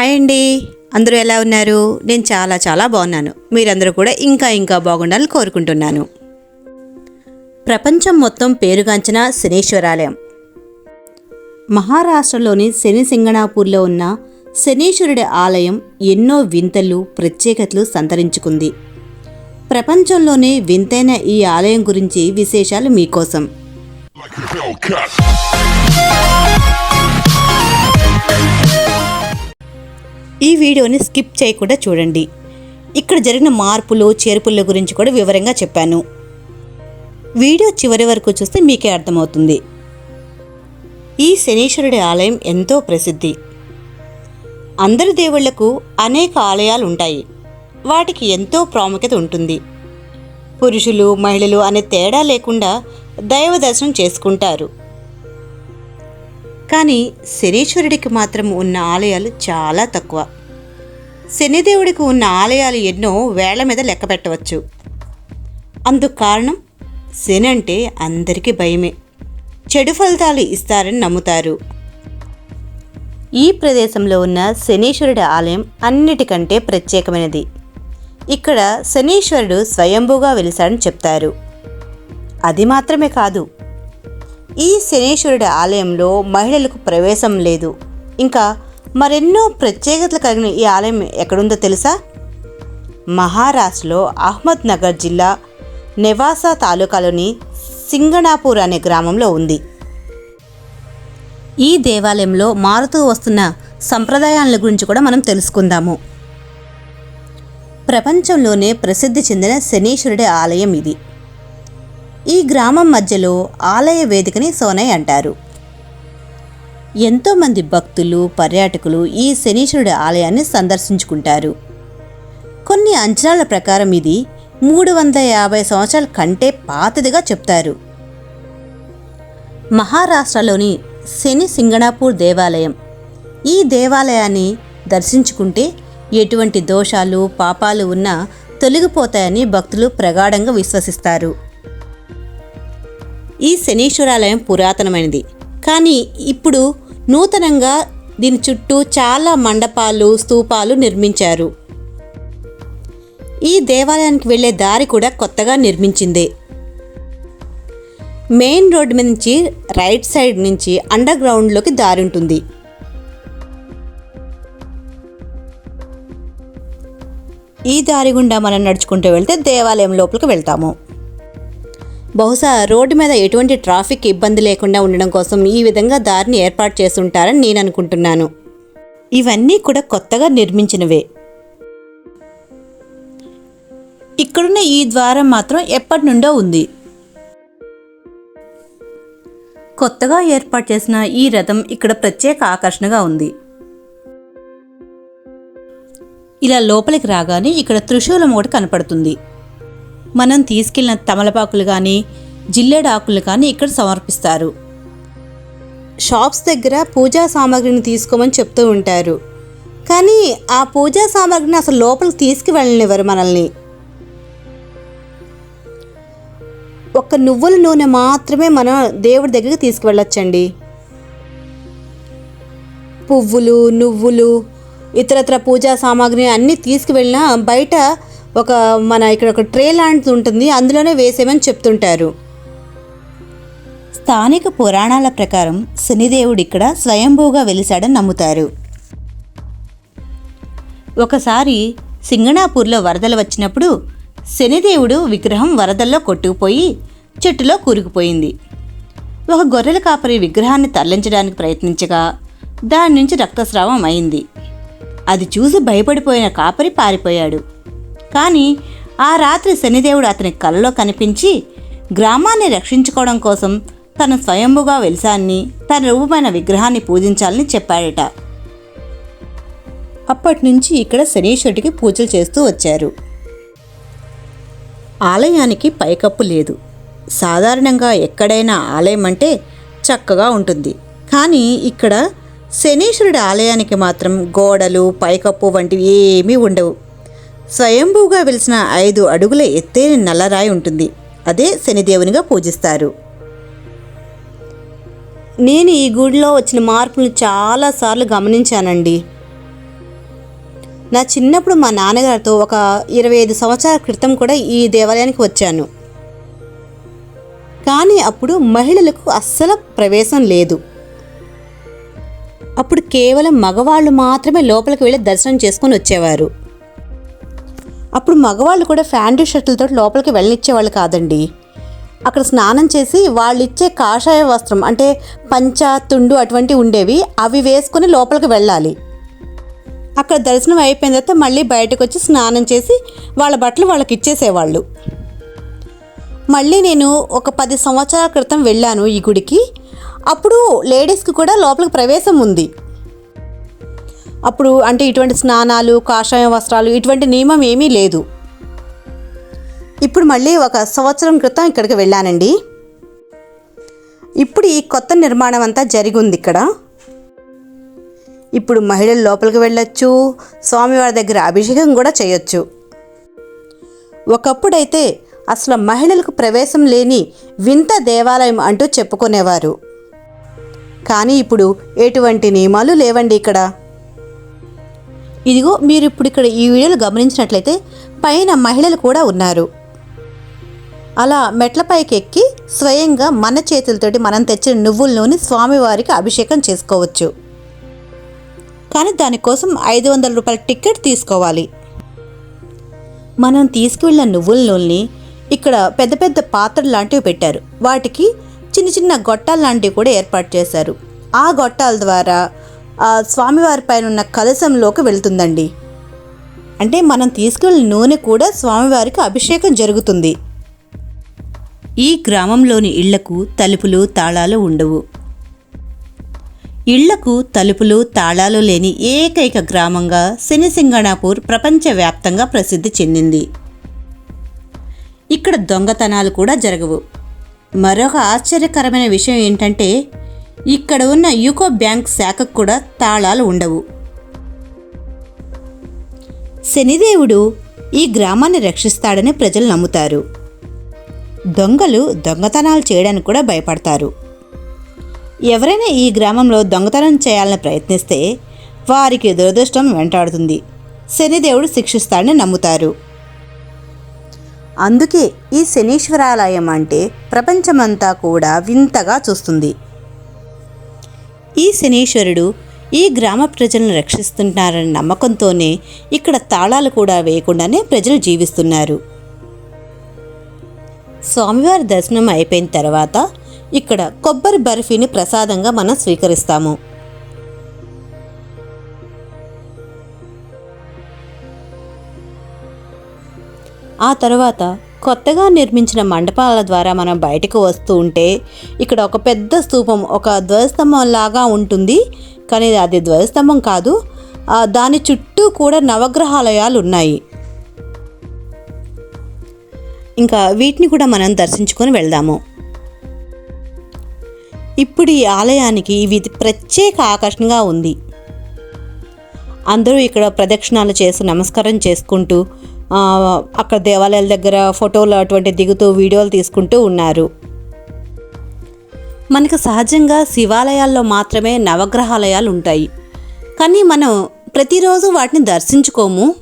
Hi అండి. అందరూ ఎలా ఉన్నారు? నేను చాలా చాలా బాగున్నాను. మీరందరూ కూడా ఇంకా ఇంకా బాగుండాలని కోరుకుంటున్నాను. ప్రపంచం మొత్తం పేరుగాంచిన శనీశ్వరాలయం. మహారాష్ట్రలోని శని సింగణాపూర్లో ఉన్న శనీశ్వరుడి ఆలయం ఎన్నో వింతలు ప్రత్యేకతలు సంతరించుకుంది. ప్రపంచంలోనే వింతైన ఈ ఆలయం గురించి విశేషాలు మీకోసం. Like a Hellcat. ఈ వీడియోని స్కిప్ చేయకుండా చూడండి. ఇక్కడ జరిగిన మార్పులు చేర్పుల గురించి కూడా వివరంగా చెప్పాను. వీడియో చివరి వరకు చూస్తే మీకే అర్థమవుతుంది. ఈ శనీశ్వరుడి ఆలయం ఎంతో ప్రసిద్ధి. అందరి దేవుళ్ళకు అనేక ఆలయాలు ఉంటాయి వాటికి ఎంతో ప్రాముఖ్యత ఉంటుంది. పురుషులు మహిళలు అనే తేడా లేకుండా దైవ దర్శనం చేసుకుంటారు. కానీ శనీశ్వరుడికి మాత్రం ఉన్న ఆలయాలు చాలా తక్కువ. శనిదేవుడికి ఉన్న ఆలయాలు ఎన్నో వేళ్ళ మీద లెక్క పెట్టవచ్చు. అందుకు కారణం శని అంటే అందరికీ భయమే. చెడు ఫలితాలు ఇస్తారని నమ్ముతారు. ఈ ప్రదేశంలో ఉన్న శనీశ్వరుడి ఆలయం అన్నిటికంటే ప్రత్యేకమైనది. ఇక్కడ శనీశ్వరుడు స్వయంభూగా వెలిశాడని చెప్తారు. అది మాత్రమే కాదు ఈ శనీశ్వరుడి ఆలయంలో మహిళలకు ప్రవేశం లేదు. ఇంకా మరెన్నో ప్రత్యేకతలు కలిగిన ఈ ఆలయం ఎక్కడుందో తెలుసా? మహారాష్ట్రలో అహ్మద్ నగర్ జిల్లా నెవాసా తాలూకాలోని సింగణాపూర్ అనే గ్రామంలో ఉంది. ఈ దేవాలయంలో మారుతూ వస్తున్న సంప్రదాయాల గురించి కూడా మనం తెలుసుకుందాము. ప్రపంచంలోనే ప్రసిద్ధి చెందిన శనీశ్వరుడి ఆలయం ఇది. ఈ గ్రామం మధ్యలో ఆలయ వేదికని సోనై అంటారు. ఎంతోమంది భక్తులు పర్యాటకులు ఈ శనీశ్వరుడి ఆలయాన్ని సందర్శించుకుంటారు. కొన్ని అంచనాల ప్రకారం ఇది మూడు వందల యాభై సంవత్సరాల కంటే పాతదిగా చెప్తారు. మహారాష్ట్రలోని శని సింగణాపూర్ దేవాలయం. ఈ దేవాలయాన్ని దర్శించుకుంటే ఎటువంటి దోషాలు పాపాలు ఉన్నా తొలగిపోతాయని భక్తులు ప్రగాఢంగా విశ్వసిస్తారు. ఈ శనీశ్వరాలయం పురాతనమైనది. కానీ ఇప్పుడు నూతనంగా దీని చుట్టూ చాలా మండపాలు స్తూపాలు నిర్మించారు. ఈ దేవాలయానికి వెళ్ళే దారి కూడా కొత్తగా నిర్మించిందే. మెయిన్ రోడ్ మీద నుంచి రైట్ సైడ్ నుంచి అండర్ గ్రౌండ్లోకి దారి ఉంటుంది. ఈ దారి గుండా మనం నడుచుకుంటూ వెళ్తే దేవాలయం లోపలికి వెళ్తాము. బహుశా రోడ్డు మీద ఎటువంటి ట్రాఫిక్ ఇబ్బంది లేకుండా ఉండడం కోసం ఈ విధంగా దారిని ఏర్పాటు చేస్తుంటారని నేను అనుకుంటున్నాను. ఇవన్నీ కూడా కొత్తగా నిర్మించినవే. ఇక్కడున్న ఈ ద్వారం మాత్రం ఎప్పటి నుండో ఉంది. కొత్తగా ఏర్పాటు చేసిన ఈ రథం ఇక్కడ ప్రత్యేక ఆకర్షణగా ఉంది. ఇలా లోపలికి రాగానే ఇక్కడ త్రిశూలం ఒకటి కనపడుతుంది. మనం తీసుకెళ్ళిన తమలపాకులు కానీ జిల్లెడాకులు కానీ ఇక్కడ సమర్పిస్తారు. షాప్స్ దగ్గర పూజా సామాగ్రిని తీసుకోమని చెప్తూ ఉంటారు. కానీ ఆ పూజా సామాగ్రిని అసలు లోపలికి తీసుకువెళ్ళనివ్వరు మనల్ని. ఒక్క నువ్వుల నూనె మాత్రమే మనం దేవుడి దగ్గరికి తీసుకువెళ్ళొచ్చండి. పువ్వులు నువ్వులు ఇతరత్ర పూజా సామాగ్రి అన్నీ తీసుకువెళ్ళినా బయట ఒక మన ఇక్కడ ఒక ట్రే లాంటిది ఉంటుంది అందులోనే వేసేమని చెప్తుంటారు. స్థానిక పురాణాల ప్రకారం శనిదేవుడు ఇక్కడ స్వయంభూగా వెలిశాడని నమ్ముతారు. ఒకసారి సింగణాపూర్లో వరదలు వచ్చినప్పుడు శనిదేవుడు విగ్రహం వరదల్లో కొట్టుకుపోయి చెట్టులో కూరుకుపోయింది. ఒక గొర్రెల కాపరి విగ్రహాన్ని తరలించడానికి ప్రయత్నించగా దాని నుంచి రక్తస్రావం అయింది. అది చూసి భయపడిపోయిన కాపరి పారిపోయాడు. కానీ ఆ రాత్రి శనిదేవుడు అతని కలలో కనిపించి గ్రామాన్ని రక్షించుకోవడం కోసం తన స్వయంభుగా వెలిసాన్ని తన రూపమైన విగ్రహాన్ని పూజించాలని చెప్పాడట. అప్పటి నుంచి ఇక్కడ శనీశ్వరుడికి పూజలు చేస్తూ వచ్చారు. ఆలయానికి పైకప్పు లేదు. సాధారణంగా ఎక్కడైనా ఆలయం అంటే చక్కగా ఉంటుంది. కానీ ఇక్కడ శనీశ్వరుడి ఆలయానికి మాత్రం గోడలు పైకప్పు వంటివి ఏమీ ఉండవు. స్వయంభూగా వెలిసిన ఐదు అడుగుల ఎత్తైన నల్లరాయి ఉంటుంది. అదే శనిదేవునిగా పూజిస్తారు. నేను ఈ గుడిలో వచ్చిన మార్పులను చాలాసార్లు గమనించానండి. నా చిన్నప్పుడు మా నాన్నగారితో ఒక ఇరవై ఐదు సంవత్సరాల క్రితం కూడా ఈ దేవాలయానికి వచ్చాను. కానీ అప్పుడు మహిళలకు అస్సలు ప్రవేశం లేదు. అప్పుడు కేవలం మగవాళ్ళు మాత్రమే లోపలికి వెళ్ళి దర్శనం చేసుకొని వచ్చేవారు. అప్పుడు మగవాళ్ళు కూడా ప్యాంటు షర్ట్లతో లోపలికి వెళ్ళనిచ్చేవాళ్ళు కాదండి. అక్కడ స్నానం చేసి వాళ్ళు ఇచ్చే కాషాయ వస్త్రం అంటే పంచ తుండు అటువంటి ఉండేవి అవి వేసుకుని లోపలికి వెళ్ళాలి. అక్కడ దర్శనం అయిపోయిన తర్వాత మళ్ళీ బయటకు వచ్చి స్నానం చేసి వాళ్ళ బట్టలు వాళ్ళకి ఇచ్చేసేవాళ్ళు. మళ్ళీ నేను ఒక పది సంవత్సరాల క్రితం వెళ్ళాను ఈ గుడికి. అప్పుడు లేడీస్కి కూడా లోపలికి ప్రవేశం ఉంది. అప్పుడు అంటే ఇటువంటి స్నానాలు కాషాయ వస్త్రాలు ఇటువంటి నియమం ఏమీ లేదు. ఇప్పుడు మళ్ళీ ఒక సంవత్సరం క్రితం ఇక్కడికి వెళ్ళానండి. ఇప్పుడు ఈ కొత్త నిర్మాణం అంతా జరిగింది ఇక్కడ. ఇప్పుడు మహిళలు లోపలికి వెళ్ళొచ్చు స్వామివారి దగ్గర అభిషేకం కూడా చేయొచ్చు. ఒకప్పుడైతే అసలు మహిళలకు ప్రవేశం లేని వింత దేవాలయం అంటూ చెప్పుకునేవారు. కానీ ఇప్పుడు ఎటువంటి నియమాలు లేవండి ఇక్కడ. ఇదిగో మీరు ఇప్పుడు ఇక్కడ ఈ వీడియోలు గమనించినట్లయితే పైన మహిళలు కూడా ఉన్నారు. అలా మెట్లపైకి ఎక్కి స్వయంగా మన చేతులతోటి మనం తెచ్చిన నువ్వుల నూనె స్వామివారికి అభిషేకం చేసుకోవచ్చు. కానీ దానికోసం ఐదు వందల రూపాయల టికెట్ తీసుకోవాలి. మనం తీసుకువెళ్ళిన నువ్వుల నూనెని ఇక్కడ పెద్ద పెద్ద పాత్రలు లాంటివి పెట్టారు. వాటికి చిన్న చిన్న గొట్టాలు లాంటివి కూడా ఏర్పాటు చేశారు. ఆ గొట్టాల ద్వారా ఆ స్వామివారి పైన ఉన్న కలశంలోకి వెళ్తుందండి. అంటే మనం తీసుకెళ్ళిన నూనె కూడా స్వామివారికి అభిషేకం జరుగుతుంది. ఈ గ్రామంలోని ఇళ్ళకు తలుపులు తాళాలు ఉండవు. ఇళ్ళకు తలుపులు తాళాలు లేని ఏకైక గ్రామంగా శనిసింగణాపూర్ ప్రపంచవ్యాప్తంగా ప్రసిద్ధి చెందింది. ఇక్కడ దొంగతనాలు కూడా జరగవు. మరొక ఆశ్చర్యకరమైన విషయం ఏంటంటే ఇక్కడ ఉన్న యూకో బ్యాంక్ శాఖకు కూడా తాళాలు ఉండవు. శనిదేవుడు ఈ గ్రామాన్ని రక్షిస్తాడని ప్రజలు నమ్ముతారు. దొంగలు దొంగతనాలు చేయడానికి కూడా భయపడతారు. ఎవరైనా ఈ గ్రామంలో దొంగతనం చేయాలని ప్రయత్నిస్తే వారికి దురదృష్టం వెంటాడుతుంది. శనిదేవుడు శిక్షిస్తాడని నమ్ముతారు. అందుకే ఈ శనీశ్వరాలయం అంటే ప్రపంచమంతా కూడా వింతగా చూస్తుంది. ఈ శనీశ్వరుడు ఈ గ్రామ ప్రజలను రక్షిస్తున్నారన్న నమ్మకంతోనే ఇక్కడ తాళాలు కూడా వేయకుండానే ప్రజలు జీవిస్తున్నారు. స్వామివారి దర్శనం అయిపోయిన తర్వాత ఇక్కడ కొబ్బరి బర్ఫీని ప్రసాదంగా మనం స్వీకరిస్తాము. ఆ తర్వాత కొత్తగా నిర్మించిన మండపాల ద్వారా మనం బయటకు వస్తూ ఉంటే ఇక్కడ ఒక పెద్ద స్తూపం ఒక ధ్వజస్తంభం లాగా ఉంటుంది. కానీ అది ధ్వజస్తంభం కాదు. దాని చుట్టూ కూడా నవగ్రహాలయాలు ఉన్నాయి. ఇంకా వీటిని కూడా మనం దర్శించుకొని వెళ్దాము. ఇప్పుడు ఈ ఆలయానికి ఇవి ప్రత్యేక ఆకర్షణగా ఉంది. అందరూ ఇక్కడ ప్రదక్షిణాలు చేసి నమస్కారం చేసుకుంటూ అక్కడ దేవాలయాల దగ్గర ఫోటోలు అటువంటి దిగుతూ వీడియోలు తీసుకుంటూ ఉన్నారు. మనకు సహజంగా శివాలయాల్లో మాత్రమే నవగ్రహాలయాలు ఉంటాయి. కానీ మనం ప్రతిరోజు వాటిని దర్శించుకోము.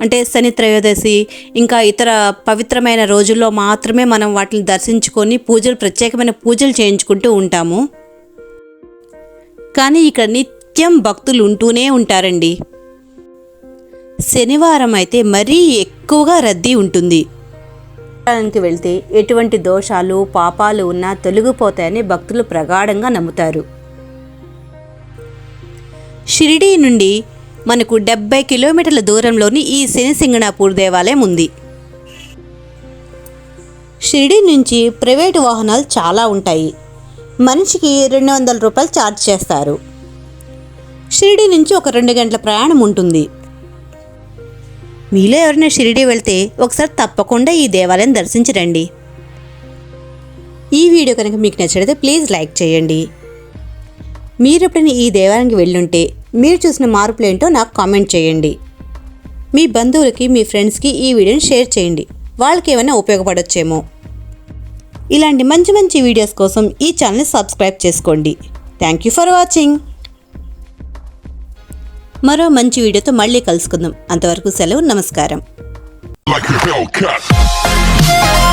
అంటే శని త్రయోదశి ఇంకా ఇతర పవిత్రమైన రోజుల్లో మాత్రమే మనం వాటిని దర్శించుకొని పూజలు ప్రత్యేకమైన పూజలు చేయించుకుంటూ ఉంటాము. కానీ ఇక్కడ నిత్యం భక్తులు ఉంటూనే ఉంటారండి. శనివారం అయితే మరీ ఎక్కువగా రద్దీ ఉంటుంది. ఆలయానికి వెళ్తే ఎటువంటి దోషాలు పాపాలు ఉన్నా తొలగిపోతాయని భక్తులు ప్రగాఢంగా నమ్ముతారు. షిరిడీ నుండి మనకు డెబ్బై కిలోమీటర్ల దూరంలోని ఈ శనిసింగణాపూర్ దేవాలయం ఉంది. షిరిడీ నుంచి ప్రైవేటు వాహనాలు చాలా ఉంటాయి. మనిషికి రెండు వందల రూపాయలు ఛార్జ్ చేస్తారు. షిరిడీ నుంచి ఒక రెండు గంటల ప్రయాణం ఉంటుంది. మీలో ఎవరైనా షిరిడీ వెళ్తే ఒకసారి తప్పకుండా ఈ దేవాలయం దర్శించరండి. ఈ వీడియో కనుక మీకు నచ్చినట్లయితే ప్లీజ్ లైక్ చేయండి. మీరు ఎప్పుడైనా ఈ దేవాలయానికి వెళ్ళుంటే మీరు చూసిన మార్పులు ఏంటో నాకు కామెంట్ చేయండి. మీ బంధువులకి మీ ఫ్రెండ్స్కి ఈ వీడియోని షేర్ చేయండి. వాళ్ళకి ఏమైనా ఉపయోగపడొచ్చేమో. ఇలాంటి మంచి మంచి వీడియోస్ కోసం ఈ ఛానల్ని సబ్స్క్రైబ్ చేసుకోండి. Thank you for watching. మరో మంచి వీడియోతో మళ్ళీ కలుసుకుందాం. అంతవరకు సెలవు నమస్కారం. Like a